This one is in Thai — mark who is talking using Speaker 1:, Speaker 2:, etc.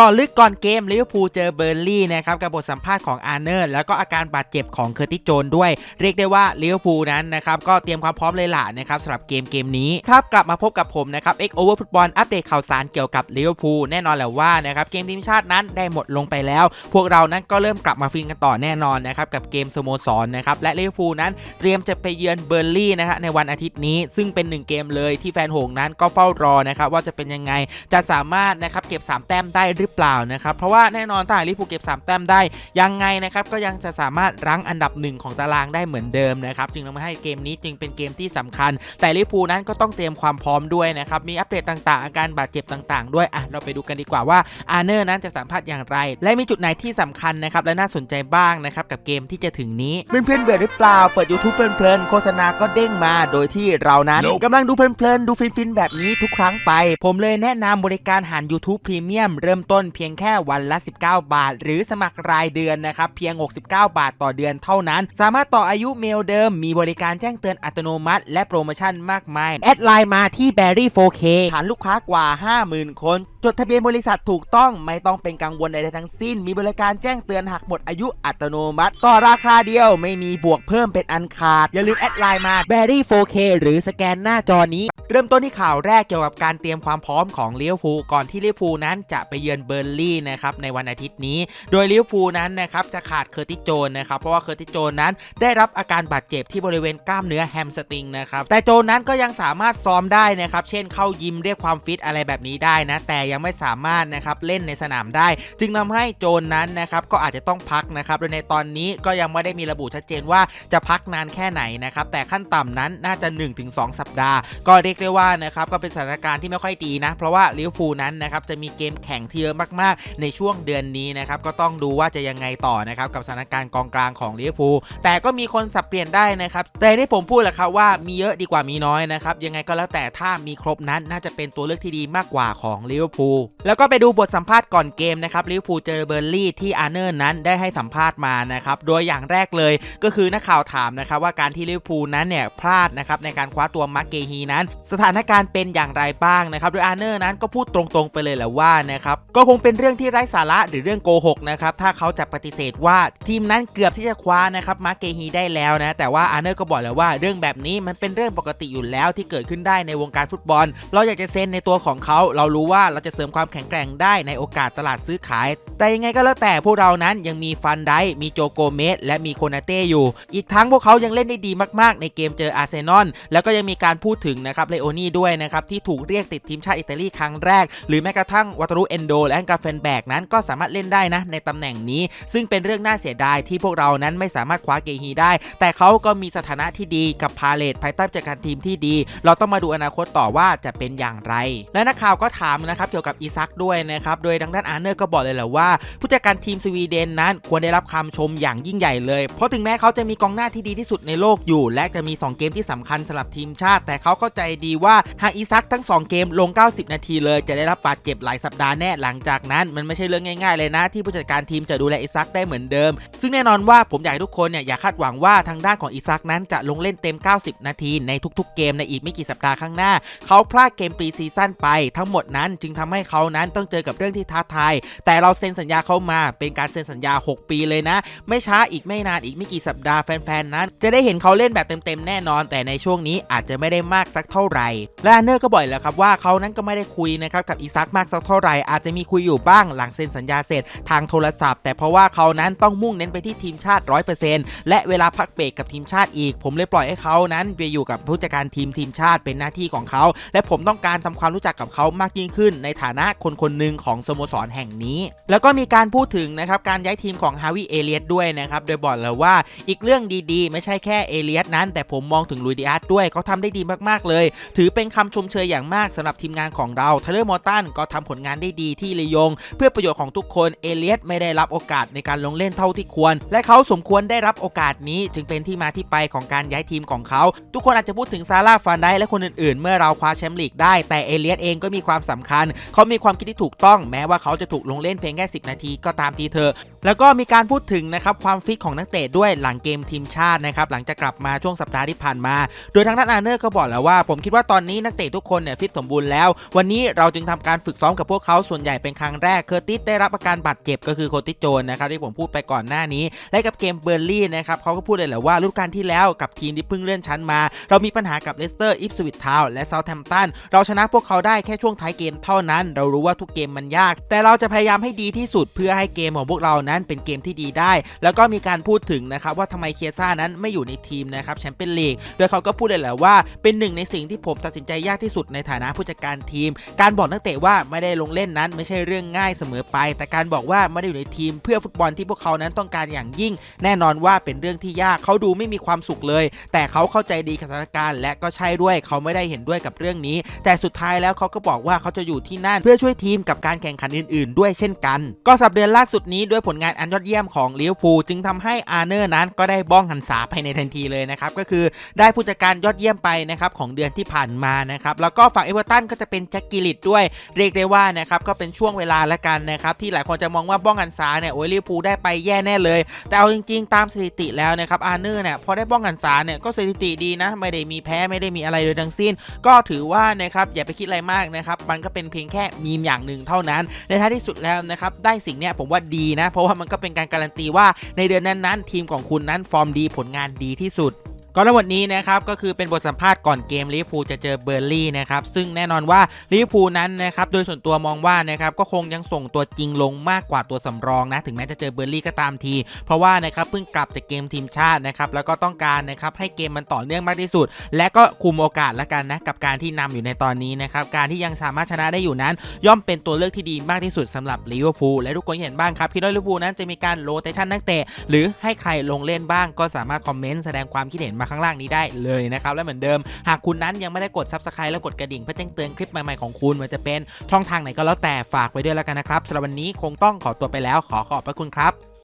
Speaker 1: จอลึกก่อนเกมลิเวอร์พูลเจอเบอร์ลี่นะครับกับบทสัมภาษณ์ของอาร์เนอร์แล้วก็อาการบาดเจ็บของเคอร์ติโจนด้วย เรียกได้ว่าลิเวอร์พูลนั้นนะครับก็เตรียมความพร้อมเลยล่ะนะครับสำหรับเกมเกมนี้ครับกลับมาพบกับผมนะครับ X Over Football อัปเดตข่าวสารเกี่ยวกับลิเวอร์พูลแน่นอนแหละว่านะครับเกมทีมชาตินั้นได้หมดลงไปแล้ว พวกเรานั้นก็เริ่มกลับมาฟินกันต่อแน่นอนนะครับกับเกมสโมสรนะครับและลิเวอร์พูลนั้นเตรียมจะไปเยือนเบอร์ลี่นะฮะในวันอาทิตย์นี้ ซึ่งเป็นหนึ่งเกมเลยที่แฟนหงนั้นก็เฝ้ารอนะครับว่าจะเป็นยังไงจะสามารถนะครับเก็บ3แต้มได้หรือเปล่านะครับ เพราะว่าแน่นอนถ้าหากลิเวอร์พูลเก็บ 3 แต้มได้ยังไงนะครับก็ยังจะสามารถรั้งอันดับหนึ่งของตารางได้เหมือนเดิมนะครับจึงทำให้เกมนี้จึงเป็นเกมที่สำคัญ แต่ลิเวอร์พูลนั้นก็ต้องเตรียมความพร้อมด้วยนะครับมีอัปเดตต่างๆ อาการบาดเจ็บต่าง ๆ ด้วยอะเราไปดูกันดีกว่าว่าอาร์เนอร์นั้นจะสัมภาษณ์อย่างไร และมีจุดไหนที่สำคัญนะครับและน่าสนใจบ้างนะครับกับเกมที่จะถึงนี้เพื่อนๆเบื่อหรือเปล่าเปิด YouTube เพลินๆโฆษณาก็เด้งมาโดยที่เรานั้น
Speaker 2: Nope
Speaker 1: กำลังดูเพลินๆดูฟินๆแบบนี้ทุกครั้งไป ผมเลยแนะนำบริการหาร YouTube Premium เริ่มต้นเพียงแค่วันละ 19 บาท หรือสมัครรายเดือนนะครับเพียง 69 บาทต่อเดือนเท่านั้น สามารถต่ออายุเมลเดิม มีบริการแจ้งเตือนอัตโนมัติ และโปรโมชั่นมากมาย แอดไลน์มาที่ Berry 4K ฐานลูกค้ากว่า 50,000 คน จดทะเบียนบริษัทถูกต้องไม่ต้องเป็นกังวลใดๆทั้งสิ้น มีบริการแจ้งเตือนหากหมดอายุอัตโนมัติ ต่อราคาเดียวไม่มีบวกเพิ่มเป็นอันขาด อย่าลืมแอดไลน์มา Berry 4K หรือสแกนหน้าจอนี้ เริ่มต้นที่ข่าวแรกเกี่ยวกับการเตรียมความพร้อมของเลิเวอร์พูก่อนที่เลิเวอร์พูนั้นจะไปเยือนเบอร์ลี่นะครับในวันอาทิตย์นี้ โดยลิเวอร์พูลนั้นนะครับจะขาดเคอร์ติโจนนะครับเพราะว่าเคอร์ติโจนนั้นได้รับอาการบาดเจ็บที่บริเวณกล้ามเนื้อแฮมสตริงนะครับแต่โจนนั้นก็ยังสามารถซ้อมได้นะครับเช่นเข้ายิมเรียกความฟิตอะไรแบบนี้ได้นะแต่ยังไม่สามารถนะครับเล่นในสนามได้ จึงทำให้โจนนั้นนะครับก็อาจจะต้องพักนะครับโดยในตอนนี้ก็ยังไม่ได้มีระบุชัดเจนว่าจะพักนานแค่ไหนนะครับแต่ขั้นต่ำนั้นน่าจะ 1-2 สัปดาห์ ก็เรียกได้ว่านะครับก็เป็นสถานการณ์ที่ไม่ค่อยดีนะ เพราะว่าลิเวอร์พูลนั้นนะครับจะมีเกมแข่งที่อะมากๆ ในช่วงเดือนนี้นะครับก็ต้องดูว่าจะยังไงต่อนะครับกับสถานการณ์กองกลางของลิเวอร์พูลแต่ก็มีคนสับเปลี่ยนได้นะครับแต่ที่ผมพูดแหละครับว่ามีเยอะดีกว่ามีน้อยนะครับยังไงก็แล้วแต่ถ้ามีครบนั้นน่าจะเป็นตัวเลือกที่ดีมากกว่าของลิเวอร์พูลแล้วก็ไปดูบทสัมภาษณ์ก่อนเกมนะครับลิเวอร์พูลเจอเบอร์ลี่ที่อาร์เนอร์นั้นได้ให้สัมภาษณ์มานะครับโดยอย่างแรกเลยก็คือนักข่าวถามนะครับว่าการที่ลิเวอร์พูลนั้นเนี่ยพลาดนะครับในการคว้าตัวมาร์เกฮีนั้น สถานการณ์เป็นอย่างไรบ้างนะครับโดยอาร์เนอร์นั้นก็พูดตรงๆไปเลยแหละว่านะครับก็คงเป็นเรื่องที่ไร้สาระหรือเรื่องโกหกนะครับถ้าเขาจะปฏิเสธว่าทีมนั้นเกือบที่จะคว้านะครับมาเกฮีได้แล้วนะแต่ว่าอาร์เนอร์ก็บอกแล้วว่าเรื่องแบบนี้มันเป็นเรื่องปกติอยู่แล้วที่เกิดขึ้นได้ในวงการฟุตบอล เราอยากจะเซ็นในตัวของเขา เรารู้ว่าเราจะเสริมความแข็งแกร่งได้ในโอกาสตลาดซื้อขาย แต่ยังไงก็แล้วแต่พวกเรานั้นยังมีฟันไดมีโจโกเมสและมีโคนาเต้อยู่ อีกทั้งพวกเขายังเล่นได้ดีมากๆ ในเกมเจออาร์เซนอลแล้วก็ยังมีการพูดถึงนะครับเลโอนี่ด้วยนะครับที่ถูกเรียกติดทีมชาติอิตาลีครั้งแรก หรือแม้กระทั่งวัตรุเอนโดและแองกาเฟนแบกนั้นก็สามารถเล่นได้นะในตำแหน่งนี้ ซึ่งเป็นเรื่องน่าเสียดายที่พวกเรานั้นไม่สามารถคว้าเกฮีได้ แต่เขาก็มีสถานะที่ดีกับพาเลตภายใต้จัดการทีมที่ดี เราต้องมาดูอนาคตต่อว่าจะเป็นอย่างไร และนักข่าวก็ถามนะครับเกี่ยวกับอีซักด้วยนะครับโดยทางด้านอาร์เนอร์ก็บอกเลยแหละว่า ผู้จัดการทีมสวีเดนนั้นควรได้รับคำชมอย่างยิ่งใหญ่เลย เพราะถึงแม้เขาจะมีกองหน้าที่ดีที่สุดในโลกอยู่ และจะมี 2 เกมที่สำคัญสำหรับทีมชาติ แต่เขาเข้าใจดีว่าหากอีซักทั้ง 2 เกมลง 90 นาทีเลยจะได้รับบาดเจ็บหลายสัปดาห์แน่หลังจากนั้นมันไม่ใช่เรื่องง่ายๆเลยนะ ที่ผู้จัดการทีมจะดูแลอีซักได้เหมือนเดิม ซึ่งแน่นอนว่าผมอยากให้ทุกคนเนี่ยอย่าคาดหวังว่าทางด้านของอีซักนั้นจะลงเล่นเต็ม 90 นาทีในทุกๆ เกมในอีกไม่กี่สัปดาห์ข้างหน้า เขาพลาดเกมปรีซีซั่นไป ทั้งหมดนั้นจึงทำให้เขานั้นต้องเจอกับเรื่องที่ท้าทายแต่เราเซ็นสัญญาเขามาเป็นการเซ็นสัญญา 6 ปีเลยนะ ไม่ช้าอีกไม่นานอีกไม่กี่สัปดาห์แฟนๆนั้น จะได้เห็นเขาเล่นแบบเต็มๆแน่นอน แต่ในช่วงนี้อาจจะไม่ได้มากสักเท่าไหร่และเนอร์ก็บอกแล้วครับว่าเขานั้นก็ไม่ได้คุยนะครับกับอีซักมากสักเท่าไหร่อาจจะมีคุยอยู่บ้างหลังเซ็นสัญญาเสร็จทางโทรศัพท์ แต่เพราะว่าเขานั้นต้องมุ่งเน้นไปที่ทีมชาติ 100%และเวลาพักเบรกกับทีมชาติอีก ผมเลยปล่อยให้เขานั้นไปอยู่กับผู้จัดการทีมทีมชาติเป็นหน้าที่ของเขา และผมต้องการทำความรู้จักกับเขามากยิ่งขึ้น ในฐานะคนคนหนึ่งของสโมสรแห่งนี้ แล้วก็มีการพูดถึงนะครับการย้ายทีมของฮาวิเอเลียตด้วยนะครับโดยบอกเลยว่าอีกเรื่องดีๆ ไม่ใช่แค่เอเลียตนั้น แต่ผมมองถึงลุยดิอาร์ตด้วยเขาทำได้ดีมากๆเลย ถือเป็นคำชมเชยอย่างมากสำหรับทีมงานของเราเทเลอร์มอร์ตันก็ทำผลงานได้ดีที่ลียง เพื่อประโยชน์ของทุกคนเอเลียตไม่ได้รับโอกาสในการลงเล่นเท่าที่ควร และเขาสมควรได้รับโอกาสนี้ จึงเป็นที่มาที่ไปของการย้ายทีมของเขา ทุกคนอาจจะพูดถึงซาร่าฟานได้และคนอื่นๆ เมื่อเราคว้าแชมป์ลีกได้แต่เอเลียตเองก็มีความสำคัญ เขามีความคิดที่ถูกต้องแม้ว่าเขาจะถูกลงเล่นเพียงแค่ 10 นาทีก็ตามทีเถอะแล้วก็มีการพูดถึงนะครับความฟิตของนักเตะด้วยหลังเกมทีมชาตินะครับหลังจากกลับมาช่วงสัปดาห์ที่ผ่านมา โดยทางด้านอาเนอร์ก็บอกแล้วว่า ผมคิดว่าตอนนี้นักเตะทุกคนเนี่ยฟิตสมบูรณ์แล้ว วันนี้เราจึงทำการฝึกซ้อมกับพวกเขาส่วนใหญ่ไปเป็นครั้งแรกเคอร์ติสได้รับอาการบาดเจ็บก็คือโคติโจนนะครับที่ผมพูดไปก่อนหน้านี้ และกับเกมเบอร์ลี่นะครับเขาก็พูดเลยแหละว่าฤดูกาลที่แล้วกับทีมที่เพิ่งเลื่อนชั้นมา เรามีปัญหากับเลสเตอร์อิฟสวิตทาวและเซาท์แฮมป์ตันเราชนะพวกเขาได้แค่ช่วงท้ายเกมเท่านั้น เรารู้ว่าทุกเกมมันยาก แต่เราจะพยายามให้ดีที่สุดเพื่อให้เกมของพวกเรานั้นเป็นเกมที่ดีได้ แล้วก็มีการพูดถึงนะครับว่าทำไมเคียซ่านั้นไม่อยู่ในทีมนะครับแชมเปี้ยนลีกโดยเขาก็พูดเลยแหละว่าเป็นหนึ่งในสิ่งที่ผมตัดสินใจยากที่สุดในฐานะผู้จัดการทีม การบอกนักเตะว่าไม่ได้ลงเล่นนั้นไม่ใช่เรื่องง่ายเสมอไป แต่การบอกว่าไม่ได้อยู่ในทีมเพื่อฟุตบอลที่พวกเขานั้นต้องการอย่างยิ่ง แน่นอนว่าเป็นเรื่องที่ยากเขาดูไม่มีความสุขเลย แต่เขาเข้าใจดีกับสถานการณ์และก็ใช่ด้วยเขาไม่ได้เห็นด้วยกับเรื่องนี้ แต่สุดท้ายแล้วเขาก็บอกว่าเขาจะอยู่ที่นั่นเพื่อช่วยทีมกับการแข่งขันอื่น ๆ ด้วยเช่นกัน ก็สัปเดือนล่าสุดนี้ด้วยผลงานอันยอดเยี่ยมของลิเวอร์พูลจึงทำให้อาร์เนอร์นั้นก็ได้บ้องหันษาภายในทันทีเลยนะครับก็คือได้ผู้จัดการยอดเยี่ยมไปนะครับของเดือนที่ผ่านมานะครับแล้วก็ฝั่งเอเวอร์ตันก็จะเป็นแจ็คกิลิตด้วยเรียกได้ว่านะครับก็เป็นช่วงเวลาละกันนะครับที่หลายคนจะมองว่าบ้องหันษาเนี่ยโอ้ยลิเวอร์พูลได้ไปแย่แน่เลย แต่เอาจริงๆ ตามสถิติแล้วนะครับอาร์เนอร์เนี่ยพอได้บ้องหันษาเนี่ยก็สถิติดีนะไม่ได้มีแพ้ไม่ได้มีอะไรเลยทั้งสิ้น ก็ถือว่านะครับอย่าไปคิดอะไรมากนะครับมันก็เป็นเพียงแค่มีมอย่างหนึ่งเท่านั้น ในท้ายที่สุดแล้วนะครับได้สิ่งเนี้ยผมว่าดีนะ เพราะว่ามันก็เป็นการการันตีว่าในเดือนนั้นๆ ทีมของคุณนั้นฟอร์มดีผลงานดีที่สุด ก็ทั้งหมดนี้นะครับก็คือเป็นบทสัมภาษณ์ก่อนเกมลิเวอร์พูลจะเจอเบอร์ลี่นะครับซึ่งแน่นอนว่าลิเวอร์พูลนั้นนะครับโดยส่วนตัวมองว่านะครับก็คงยังส่งตัวจริงลงมากกว่าตัวสำรองนะถึงแม้จะเจอเบอร์ลี่ก็ตามที เพราะว่านะครับเพิ่งกลับจากเกมทีมชาตินะครับแล้วก็ต้องการนะครับให้เกมมันต่อเนื่องมากที่สุด และก็คุมโอกาสละกันนะกับการที่นำอยู่ในตอนนี้นะครับการที่ยังสามารถชนะได้อยู่นั้น ย่อมเป็นตัวเลือกที่ดีมากที่สุดสำหรับลิเวอร์พูลและทุกคนเห็นบ้างครับคิดว่าลิเวอร์พูลนั้นจะมีการโรเตชันนักเตะหรือให้ใครลงเล่นบ้างก็สามารถคอมเมนต์แสดงความคิดเห็นมาข้างล่างนี้ได้เลยนะครับ และเหมือนเดิม หากคุณนั้นยังไม่ได้กด Subscribe และกดกระดิ่งเพื่อแจ้งเตือนคลิปใหม่ๆของคุณว่าจะเป็นช่องทางไหนก็แล้วแต่ฝากไว้ด้วยแล้วกันนะครับสำหรับวันนี้คงต้องขอตัวไปแล้วขอขอบพระคุณครับ